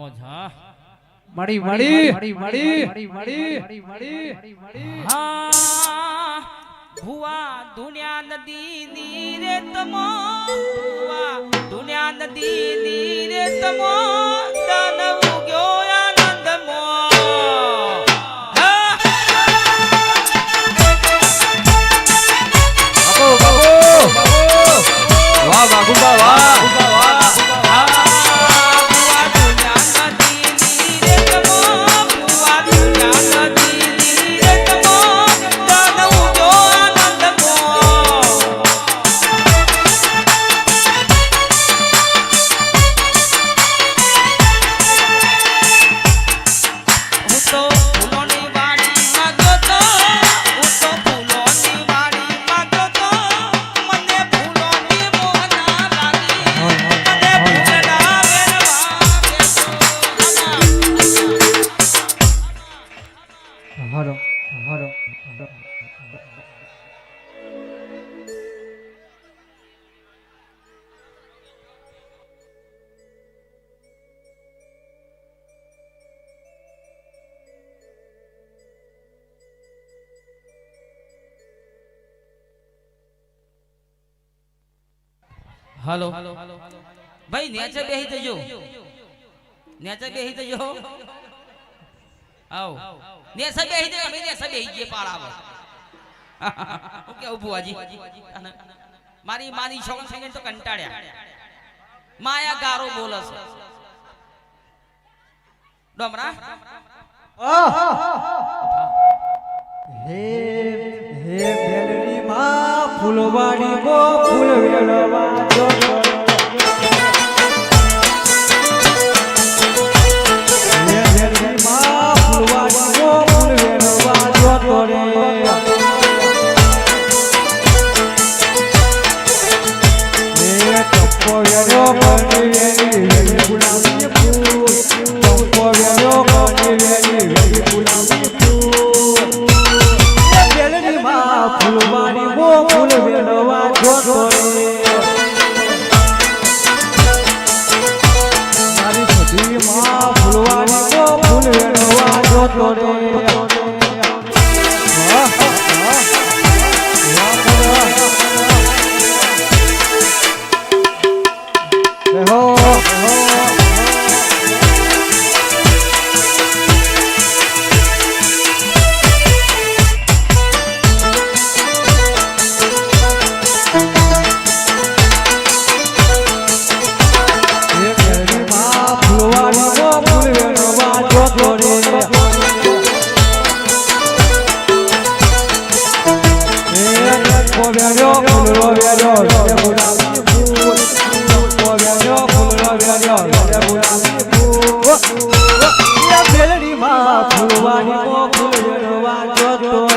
મોજ હા મળી મળી મળી મળી મળી મળી મળી હા ભુવા દુનિયા નદી નીરે તમો ભુવા દુનિયા નદી તમો બાબુ બાબુ વાહ વાહ હાલો. ભાઈ નેચે બેહી જજો. નેચે બેહી જજો. આવો. નેચે બેહી જજો અમે નેચે બેહી જઈએ પાળાવ. હું ઊભો આજી મારી માની છોકરી સંગે તો કંટાળ્યા. માયા ગારો બોલસ છે. ડોમરા? હે હે મેલડી માં ફૂલવાડી બો ફૂલ વેળવા જો માં ફૂલવારી મો જોતો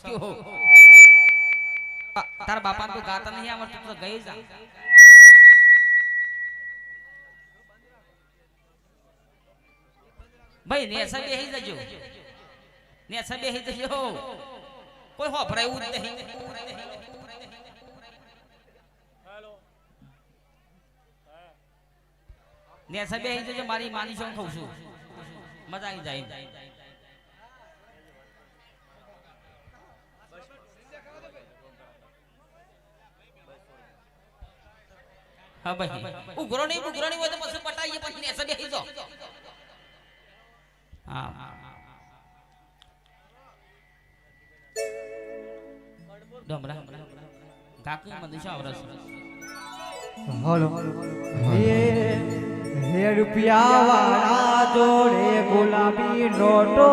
સમક્યો તારા બાપાને તો ગાતા નહીં આવડતું, તો ગઈ જા. ભાઈ, નેસા બેહી જજો. નેસા બેહી જજો. કોઈ હોભરાય જ નહીં. નેસા બેહી જજો, મારી માની શું ખઉં છું. મજા આવી જાય હા ભાઈ. ઉઘરો નહીં ઉઘરો નહીં હોય તો પછી પટાઈએ પછી નેસે બેસી જો હા. ડમરા. કાકુ મંદિશા આવરસ હલો. હે હે રૂપિયા વાળા જોડે ગુલાબી નોટો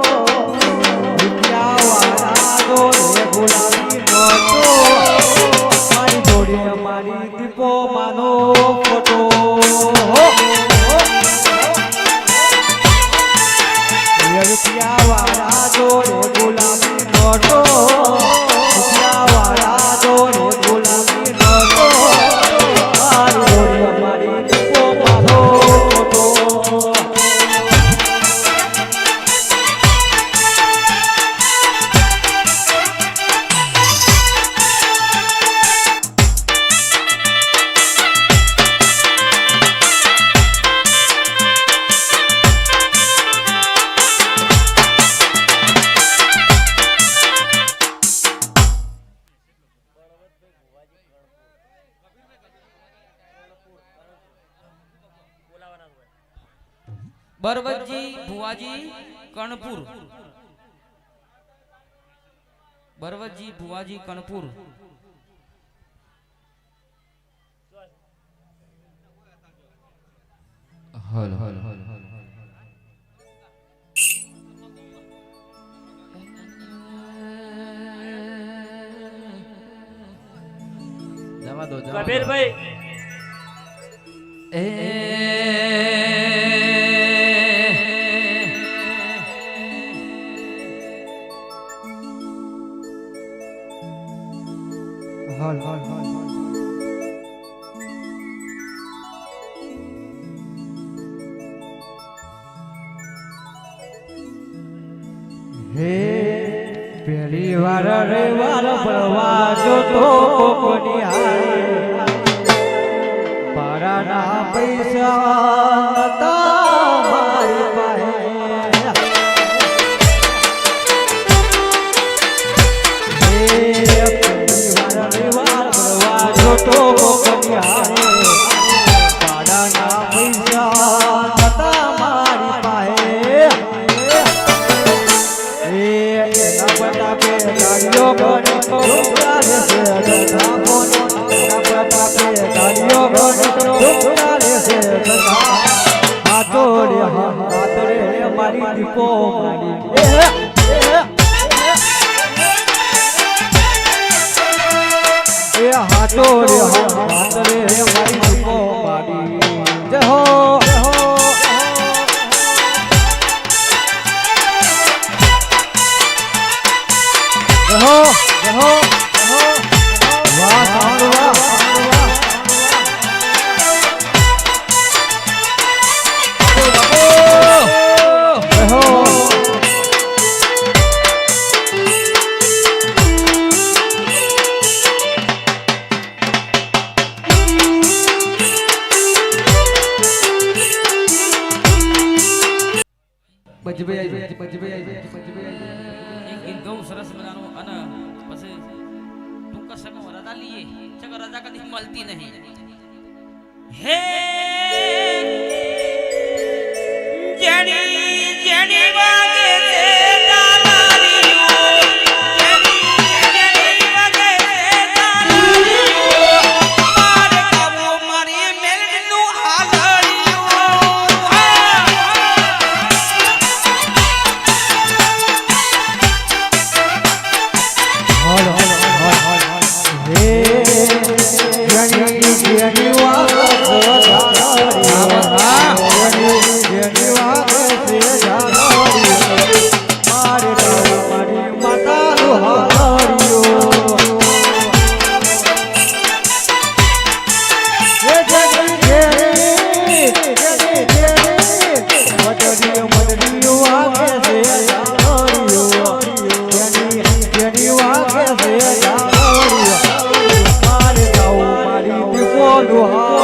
ભરવતજી ભુવાજી કણપુર ભરવતજી ભુવાજી કણપુર જવા દો. કબીરભાઈ. એ सात કો મારી रजा लिए चलो रजा कभी मिलती नहीं हे जड़ी વાગે છે મારે જાઉં મારી દીપો દુહા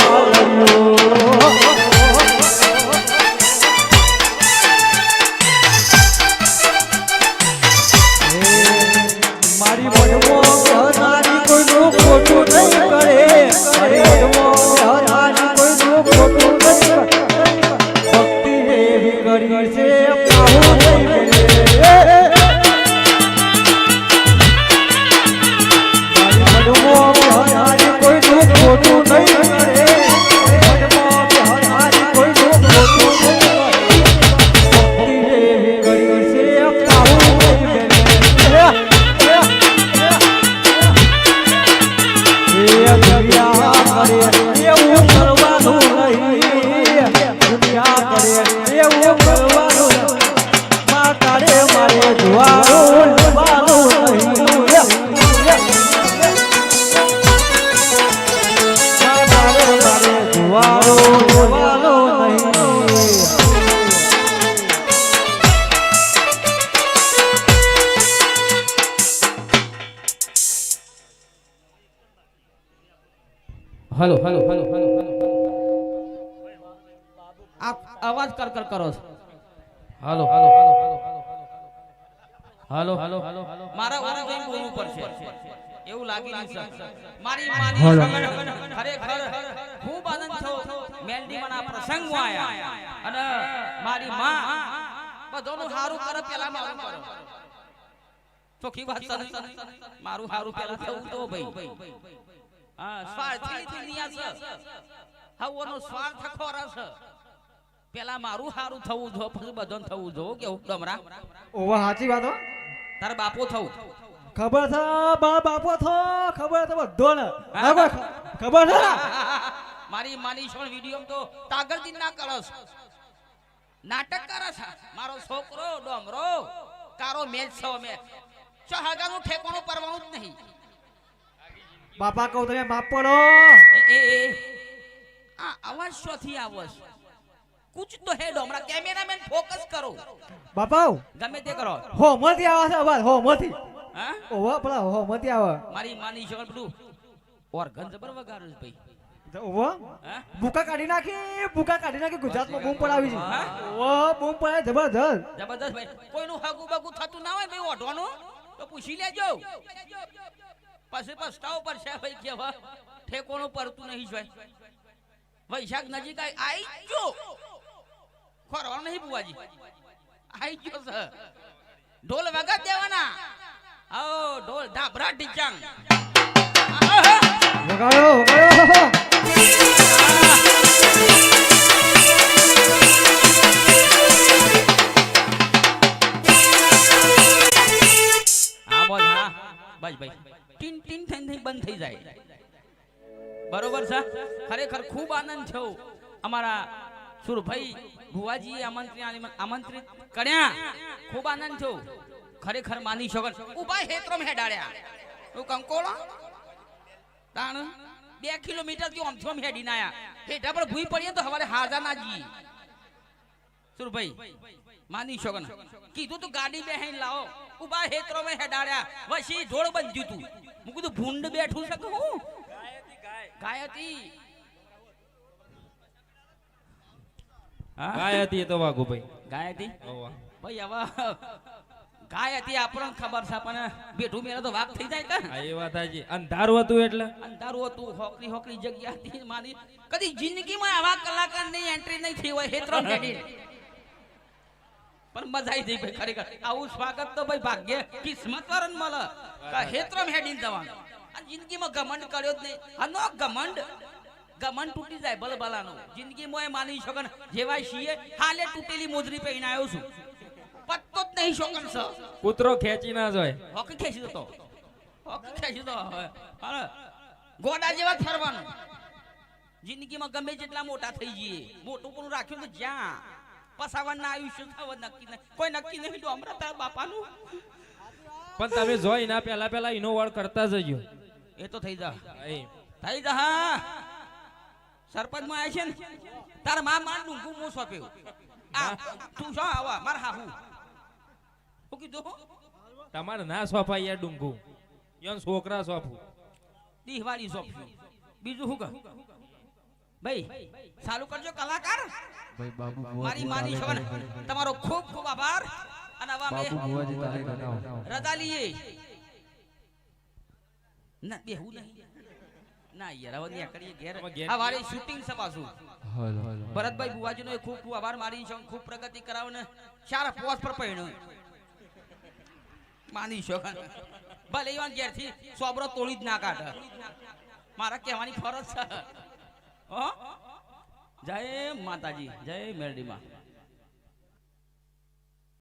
hello hello hello hello hello. આપ અવાજ કર કર કરો hello hello hello hello hello. Hello. Hello. મારા ઓમ જઈને બોલવું પડશે એવું લાગી રહ્યું સર મારી માની. ખરેખર ખૂબ આનંદ થયો. મેલડીમાં આ આયા. અને મારી માં બધોનું સારું કરે પેલા મારું કરો. ચોખ્ખી વાત સર. મારું સારું પેલા થવું તો ભાઈ. હા સ્વાર્થી દુનિયા છે. હવોનો સ્વાર્થ ખોરા છે. પેલા મારું સારું થવું જો પછી બધાને થવું જો. કેવું ગમરા? ઓવા સાચી વાત હો. તાર બાપો થવું. ખબર છે? બા બાપો થો. ખબર છે બધો ને ખબર છે મારી માની છોડ વીડિયો તો તાગરજી ના કરસ નાટક કરે છે. મારો છોકરો ડોમરો કારો મેચ છો મે ચો હગાનું ઠેકોણું પરવાનું જ નહીં. બાપા કહું તમે બાપ પડો. એ. આ અવાજ શોથી આવો છે? કુછ તો હે ડોમરા કેમેરામેન ફોકસ કરો. બાપા ગમે તે કરો. હો મથી આવે છે અવાજ હો મતી હા? ઓવા પેલા હો મથી આવે. મારી માની છોડ ઓર ગંજ જબર વગાડે છે ભાઈ. ઓવા બુકા કાઢી નાખી બુકા કાઢી નાખી ગુજરાતમાં બૂમ પડાવી છે. ઓ બૂમ પડાય જબરજસ્ત. જબરદસ્ત ભાઈ. કોઈનું હાગુ બાગુ થતું ના હોય ભાઈ ઓઢવાનું તો પૂછી લેજો. પછી પસ્તાવો પર છે ભાઈ કે હવે ઠેકોણું પડતું નહીં જોઈ વૈશાખ નજીક આવી આઈ જો ખોરવાનું નહીં બુવાજી આઈ ગયો સર ઢોલ વગર દેવાના. આવો ઢોલ ધાબરા ઢીચાંગ વગાડો વગાડો બસ ભાઈ ટીન ટીન થઈને થઈને બંધ થઈ જાય. બરોબર છે? ખરેખર ખૂબ આનંદ થયો અમારા સુરભાઈ ભુવાજી આમંત્રણ આમંત્રિત કર્યા. ખૂબ આનંદ થયો. ખરેખર માની શકો ઊભા હેત્રોમ હેડાડ્યા હું કંકોળો? તાણ? બે કિલોમીટરથી આમથી આમ હેડીને આયા હેઠા પર ભૂઈ પડીએ તો હવારે હાજા ના જઈએ સુરભાઈ માની શકો કીધું તું ગાડી બેહીને લાવો. ઊભા હેત્રો મેં હેડાડ્યા વસી ઢોળ બંધ્યું તું. હું કીધું ભૂંડ બેઠું શકું હું? ગાય. હતી ગાય હતી એ તો વાઘુભાઈ ગાય હતી ભાઈ હવે ગાય હતી આપણને ખબર છે પણ બેઠું મેળે તો વાઘ થઈ જાય કે? હા એ વાત હાચી. અંધારું હતું એટલે? અંધારું હતું હોકરી હોકરી જગ્યા હતી મારી. કદી જિંદગીમાં આવા કલાકારની એન્ટ્રી નહીં થઈ હોય હેત્રો હેડી. પણ મજા આવી જઈ ભાઈ ખરેખર. આવું સ્વાગત તો ભાઈ ભાગ્ય કિસ્મત વાળાને મળે. હેત્રમ હેડીને જવાનું. જિંદગીમાં ઘમંડ કર્યો જ નહીં. નો ઘમંડ ઘમંડ તૂટી જાય બલબલાનો. જિંદગીમાં એ માની શકન જેવા છીએ હાલે તૂટેલી મોજરી પહેરીને આવ્યો છું. પત્તો જ નહીં શકન સર. કૂતરો ખેંચી ના જાય. હોકી ખેંચી દો હોકી ખેંચી દો ગોડા જેવા ફરવાનું. જિંદગીમાં ગમે જેટલા મોટા થઈ જઈએ. મોટું પણ રાખ્યું તો જ્યાં. પસાવાના આયુષ્ય થવા નક્કી નહીં કોઈ નક્કી નહીં તો ડોમરા તારા બાપાનું. પણ તમે જોઈ ના પહેલા પહેલા એનો વાળ કરતા જજો. એ તો થઈ જા. થઈ જા હા. સરપંચમાં આવે છે ને તારા મા મારનું હું સોંપ્યું આ તું શું આવા માર હાહુ. હું કીધું તમારે ના સોંપાય યાર ડુંગુ. યન છોકરા સોંપું. દિવાળી સોંપ્યું બીજું શું કહું? ભાઈ ચાલુ કરજો કલાકાર. ભાઈ બાબુ મારી માની છો. ને તમારો ખૂબ ખૂબ આભાર. અને હવે અમે બાબુ બુવાજી તારે રજા લઈએ. ના બેહું નહીં. ના યાર હવે ન્યા કરીએ ઘેર. આ વારે શૂટિંગ સપાસું પાછું હલો હલો. ભરતભાઈ બુવાજીનો ખૂબ ખૂબ આભાર માની છો ખૂબ પ્રગતિ કરાવો ને ચાર પોસ પર પડ્યો. માની છો? ભલે ઈવાન ઘેરથી સોબરો તોડી જ ના કાઢે. મારા કહેવાની ફરજ છે. હો? જય માતાજી જય મેરડીમાં.